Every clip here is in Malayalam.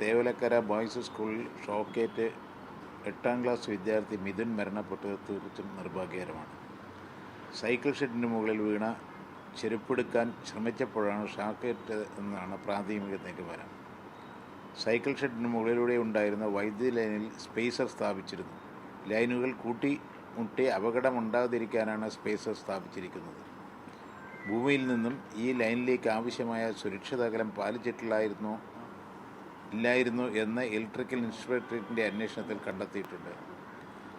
തേവലക്കര ബോയ്സ് സ്കൂളിൽ ഷോക്കേറ്റ് എട്ടാം ക്ലാസ് വിദ്യാർത്ഥി മിഥുൻ മരണപ്പെട്ടത് തീർത്തും നിർഭാഗ്യകരമാണ്. സൈക്കിൾ ഷെഡിന് മുകളിൽ വീണ ചെരുപ്പെടുക്കാൻ ശ്രമിച്ചപ്പോഴാണ് ഷോക്കേറ്റ് എന്നാണ് പ്രാഥമിക നിഗമനം സൈക്കിൾ ഷെഡിന് മുകളിലൂടെ ഉണ്ടായിരുന്ന വൈദ്യുതി ലൈനിൽ സ്പേസർ സ്ഥാപിച്ചിരുന്നു. ലൈനുകൾ കൂട്ടി മുട്ടി അപകടമുണ്ടാകാതിരിക്കാനാണ് സ്പേസർ സ്ഥാപിച്ചിരിക്കുന്നത്. ഭൂമിയിൽ നിന്നും ഈ ലൈനിലേക്ക് ആവശ്യമായ സുരക്ഷിത അകലം പാലിച്ചിട്ടില്ലായിരുന്നോ ഇല്ലായിരുന്നു എന്ന് ഇലക്ട്രിക്കൽ ഇൻസ്പെക്ടറേറ്റിന്റെ അന്വേഷണത്തിൽ കണ്ടെത്തിയിട്ടുണ്ട്.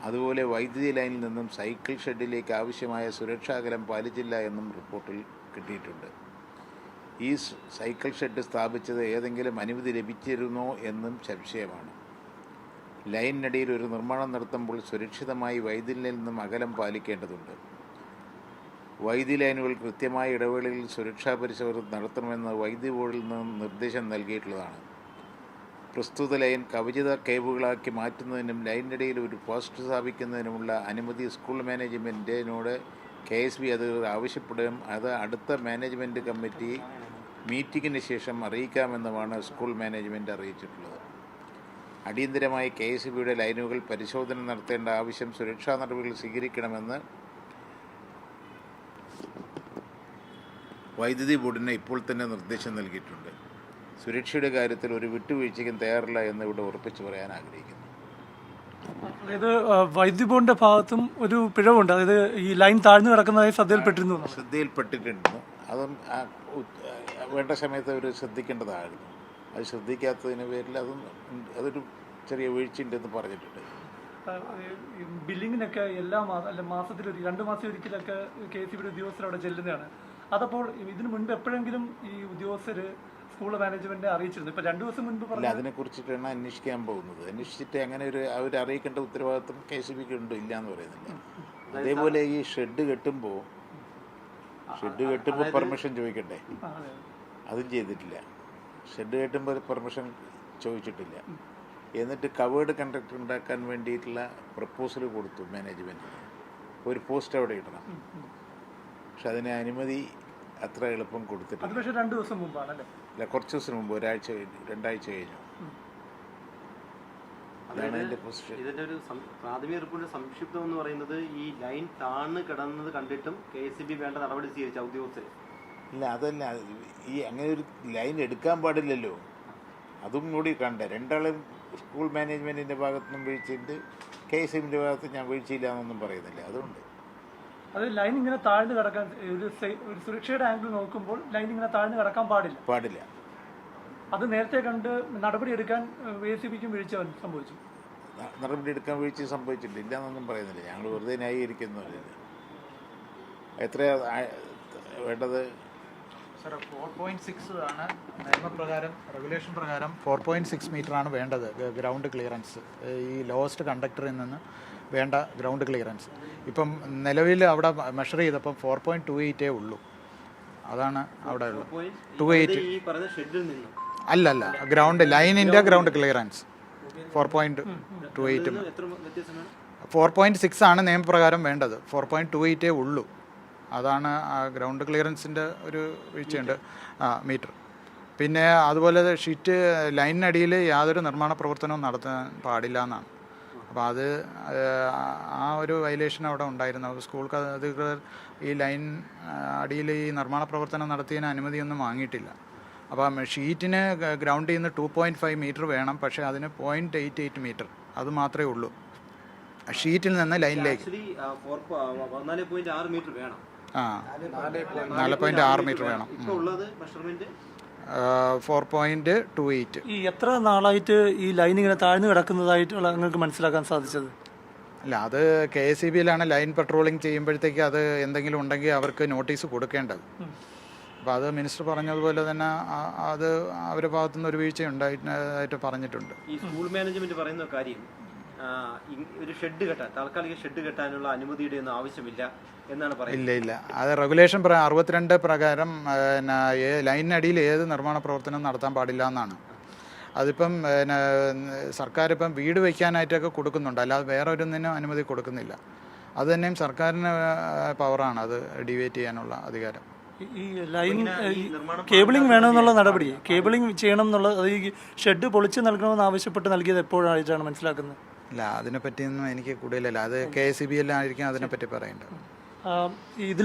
അതുപോലെ വൈദ്യുതി ലൈനിൽ നിന്നും സൈക്കിൾ ഷെഡിലേക്ക് ആവശ്യമായ സുരക്ഷാ അകലം പാലിച്ചില്ല എന്നും റിപ്പോർട്ടിൽ കിട്ടിയിട്ടുണ്ട്. ഈ സൈക്കിൾ ഷെഡ് സ്ഥാപിച്ചത് ഏതെങ്കിലും അനുമതി ലഭിച്ചിരുന്നോ എന്നും സംശയമാണ്. ലൈനിനടിയിൽ ഒരു നിർമ്മാണം നടത്തുമ്പോൾ സുരക്ഷിതമായി വൈദ്യുതിയിൽ നിന്നും അകലം പാലിക്കേണ്ടതുണ്ട്. വൈദ്യുതി ലൈനുകൾ കൃത്യമായ ഇടവേളയിൽ സുരക്ഷാ പരിശോധന നടത്തണമെന്ന് വൈദ്യുതി ബോർഡിൽ നിന്നും നിർദ്ദേശം നൽകിയിട്ടുള്ളതാണ്. പ്രസ്തുത ലൈൻ കവചിത കേബുകളാക്കി മാറ്റുന്നതിനും ലൈനിനിടയിൽ ഒരു പോസ്റ്റ് സ്ഥാപിക്കുന്നതിനുമുള്ള അനുമതി സ്കൂൾ മാനേജ്മെന്റിനോട് കെ എസ് ബി അധികൃതർ ആവശ്യപ്പെടുകയും അത് അടുത്ത മാനേജ്മെന്റ് കമ്മിറ്റി മീറ്റിങ്ങിന് ശേഷം അറിയിക്കാമെന്നുമാണ് സ്കൂൾ മാനേജ്മെന്റ് അറിയിച്ചിട്ടുള്ളത്. അടിയന്തരമായി കെ എസ് ബിയുടെ ലൈനുകൾ പരിശോധന നടത്തേണ്ട ആവശ്യം സുരക്ഷാ നടപടികൾ സ്വീകരിക്കണമെന്ന് വൈദ്യുതി ബോർഡിന് ഇപ്പോൾ തന്നെ നിർദ്ദേശം നൽകിയിട്ടുണ്ട്. സുരക്ഷയുടെ കാര്യത്തിൽ ഒരു വിട്ടുവീഴ്ചയ്ക്കും തയ്യാറില്ല എന്ന് ഇവിടെ ഉറപ്പിച്ചു പറയാൻ ആഗ്രഹിക്കുന്നു. അതായത് വൈദ്യുതി ബോർഡിന്റെ ഭാഗത്തും ഒരു പിഴവുണ്ട്. അതായത് ഈ ലൈൻ താഴ്ന്നു കിടക്കുന്നതായി ശ്രദ്ധയിൽപ്പെട്ടിരുന്നു. ശ്രദ്ധയിൽപ്പെട്ടിട്ടുണ്ട്. അതും വേണ്ട സമയത്ത് അവർ ശ്രദ്ധിക്കേണ്ടതായിരുന്നു. അത് ശ്രദ്ധിക്കാത്തതിന് പേരിൽ അതും അതൊരു ചെറിയ വീഴ്ചയുണ്ടെന്ന് പറഞ്ഞിട്ടുണ്ട്. ബില്ലിങ്ങിനൊക്കെ എല്ലാ മാസം അല്ല മാസത്തിൽ രണ്ട് മാസം ഒരിക്കലൊക്കെ കെ സി ബിയുടെ ഉദ്യോഗസ്ഥർ അവിടെ ചെല്ലുന്നതാണ്. അതപ്പോൾ ഇതിനു മുൻപ് എപ്പോഴെങ്കിലും ഈ ഉദ്യോഗസ്ഥർ സ്കൂൾ മാനേജ്മെന്റ് അറിയിച്ചിരുന്നു. ഇപ്പൊ രണ്ടു ദിവസം മുൻപ് പറഞ്ഞു അതിനെ കുറിച്ചിട്ടാണ് അന്വേഷിക്കാൻ പോകുന്നത്. അന്വേഷിച്ചിട്ട് അങ്ങനെ ഒരു അവർ അറിയിക്കേണ്ട ഉത്തരവാദിത്വം കെ സി ബിക്ക് ഉണ്ടോ ഇല്ല എന്ന് പറയുന്നില്ല അതേപോലെ ഈ ഷെഡ് കെട്ടുമ്പോൾ ഷെഡ് കെട്ടുമ്പോൾ പെർമിഷൻ ചോദിക്കണ്ടേ? അതെ. ചെയ്തിട്ടില്ല. ഷെഡ് കെട്ടുമ്പോൾ പെർമിഷൻ ചോദിച്ചിട്ടില്ല. എന്നിട്ട് കവേർഡ് കണ്ടക്ടർ ഉണ്ടാക്കാൻ വേണ്ടിയിട്ടുള്ള പ്രപ്പോസൽ കൊടുത്തു മാനേജ്മെന്റിന് ഒരു പോസ്റ്റ് അവിടെ ഇടണം. പക്ഷെ അതിനെ അനുമതി അത്ര എളുപ്പം അത് കൊടുത്തിട്ടില്ല. പക്ഷേ രണ്ട് ദിവസം മുമ്പാണ് അല്ലേ? അല്ല കുറച്ച് ദിവസം മുമ്പ് ഒരാഴ്ച കഴിഞ്ഞു രണ്ടാഴ്ച കഴിഞ്ഞു. അതാണ് അതിന്റെ പൊസിഷൻ ഇതിന്റെ ഒരു സം- പ്രാഥമിക റിപ്പോർട്ടിന്റെ സംക്ഷിപ്തം എന്ന് പറയുന്നത് ഈ ലൈൻ താണു കിടന്നത് കണ്ടിട്ടും കെ എസ് ബി വേണ്ട നടപടി സ്വീകരിച്ച ഉദ്യോഗസ്ഥർ ഇല്ല അതല്ല ഈ അങ്ങനെ ഒരു ലൈൻ എടുക്കാൻ പാടില്ലല്ലോ. അതും കൂടി കണ്ട. രണ്ടാളും സ്കൂൾ മാനേജ്മെന്റിന്റെ ഭാഗത്തുനിന്നും വീഴ്ചയുണ്ട്. കെ എസ് ഭാഗത്ത് ഞാൻ വീഴ്ചയില്ല എന്നൊന്നും പറയുന്നില്ല. അതുകൊണ്ട്. അത് ലൈൻ ഇങ്ങനെ താഴ്ന്നു കിടക്കാൻ ഒരു ഒരു സുരക്ഷയുടെ ആംഗിൾ നോക്കുമ്പോൾ ലൈൻ ഇങ്ങനെ താഴ്ന്നു കിടക്കാൻ പാടില്ല. പാടില്ല. അത് നേരത്തെ കണ്ട് നടപടി എടുക്കാൻ എ സി ബിക്കും വീഴ്ച സംഭവിച്ചു. ന- നടപടി എടുക്കാൻ വീഴ്ച സംഭവിച്ചിട്ടില്ല. ഇല്ലാന്നൊന്നും പറയുന്നില്ല. ഞങ്ങൾ വെറുതെ ന്യായീകരിക്കുന്നില്ല എത്രയാ വേണ്ടത്? സാർ ഫോർ പോയിന്റ് സിക്സ് ആണ് നിയമപ്രകാരം റെഗുലേഷൻ പ്രകാരം ഫോർ പോയിന്റ് സിക്സ് മീറ്റർ ആണ് വേണ്ടത് ഗ്രൗണ്ട് ക്ലിയറൻസ് ഈ ലോവസ്റ്റ് കണ്ടക്ടറിൽ നിന്ന് വേണ്ട ഗ്രൗണ്ട് ക്ലിയറൻസ് ഇപ്പം നിലവിൽ അവിടെ മെഷർ ചെയ്തപ്പം ഫോർ പോയിന്റ് ടു എയ്റ്റേ ഉള്ളൂ. അതാണ് അവിടെ ഉള്ളത്. ടു എയ്റ്റ് ഈ പറഞ്ഞ ഷെഡിൽ നിന്നും. അല്ല അല്ല ഗ്രൗണ്ട് ലൈനിന്റെ ground clearance four point two eight four point six ആണ് നിയമപ്രകാരം വേണ്ടത്. ഫോർ പോയിന്റ് ടു എയ്റ്റേ ഉള്ളൂ. അതാണ് ആ ഗ്രൗണ്ട് ക്ലിയറൻസിന്റെ ഒരു വീഴ്ചയുണ്ട്. ആ മീറ്റർ പിന്നെ അതുപോലെ ഷീറ്റ് ലൈനിനടിയിൽ യാതൊരു നിർമ്മാണ പ്രവർത്തനവും നടത്താൻ പാടില്ല എന്നാണ്. അപ്പോൾ അത് ആ- ഒരു വയലേഷൻ അവിടെ ഉണ്ടായിരുന്നു. അപ്പോൾ സ്കൂൾ അധികൃതർ ഈ ലൈൻ അടിയിൽ ഈ നിർമ്മാണ പ്രവർത്തനം നടത്തിയതിന് അനുമതിയൊന്നും വാങ്ങിയിട്ടില്ല. അപ്പം ഷീറ്റിന് ഗ്രൗണ്ടിൽ നിന്ന് ടു പോയിന്റ് ഫൈവ് മീറ്റർ വേണം പക്ഷേ അതിന് പോയിന്റ് എയ്റ്റ് എയ്റ്റ് മീറ്റർ അത് മാത്രമേ ഉള്ളൂ. ഷീറ്റിൽ നിന്ന് ലൈനിലേക്ക്. പോയിന്റ് ആ നാല് പോയിന്റ് ആറ് മീറ്റർ വേണം. ഉള്ളത് measurement four point two eight. ഈ എത്ര നാളായിട്ട് ഈ ലൈൻ ഇങ്ങനെ താഴ്ന്നു കിടക്കുന്നതായിട്ടുള്ള നിങ്ങൾക്ക് മനസ്സിലാക്കാൻ സാധിച്ചത്? അല്ല അത് കെ എസ് സി ബിയിലാണ് ലൈൻ പെട്രോളിംഗ് ചെയ്യുമ്പോഴത്തേക്ക് അത് എന്തെങ്കിലും ഉണ്ടെങ്കിൽ അവർക്ക് നോട്ടീസ് കൊടുക്കേണ്ടത്. അപ്പോൾ അത് മിനിസ്റ്റർ പറഞ്ഞതുപോലെ തന്നെ അത് അവരുടെ ഭാഗത്തുനിന്ന് ഒരു വീഴ്ച ഉണ്ടായിട്ട് പറഞ്ഞിട്ടുണ്ട്. ഈ സ്കൂൾ മാനേജ്മെന്റ് പറയുന്ന കാര്യം ഇ- ഒരു ഷെഡ് കെട്ടാൻ താൽക്കാലിക ഷെഡ് കെട്ടാനുള്ള അനുമതിയുടെ ഒന്നും ആവശ്യമില്ല എന്നാണ് പറയുന്നത്. ഇല്ല ഇല്ല. അത് റെഗുലേഷൻ അറുപത്തിരണ്ട് പ്രകാരം ലൈനടിയിൽ ഏത് നിർമ്മാണ പ്രവർത്തനം നടത്താൻ പാടില്ല എന്നാണ്. അതിപ്പം പിന്നെ സർക്കാർ ഇപ്പം വീട് വയ്ക്കാനായിട്ടൊക്കെ കൊടുക്കുന്നുണ്ട്. അല്ലാതെ വേറെ ഒരൊന്നിനും അനുമതി കൊടുക്കുന്നില്ല. അത് തന്നെയും സർക്കാരിന് പവറാണ് അത് ഡിവേറ്റ് ചെയ്യാനുള്ള അധികാരം. ഈ- ലൈൻ കേബിളിംഗ് വേണമെന്നുള്ള നടപടി കേബിളിംഗ് ചെയ്യണം എന്നുള്ള അത് ഈ ഷെഡ് പൊളിച്ച് നൽകണമെന്ന് ആവശ്യപ്പെട്ട് നൽകിയത് എപ്പോഴായിട്ടാണ് മനസ്സിലാക്കുന്നത്? ഇല്ല അതിനെപ്പറ്റിയൊന്നും എനിക്ക് കൂടുതലല്ല. അത് കെ എസ് സി ബി എല്ലാം ആയിരിക്കും അതിനെപ്പറ്റി പറയേണ്ടത്. ഇതിൽ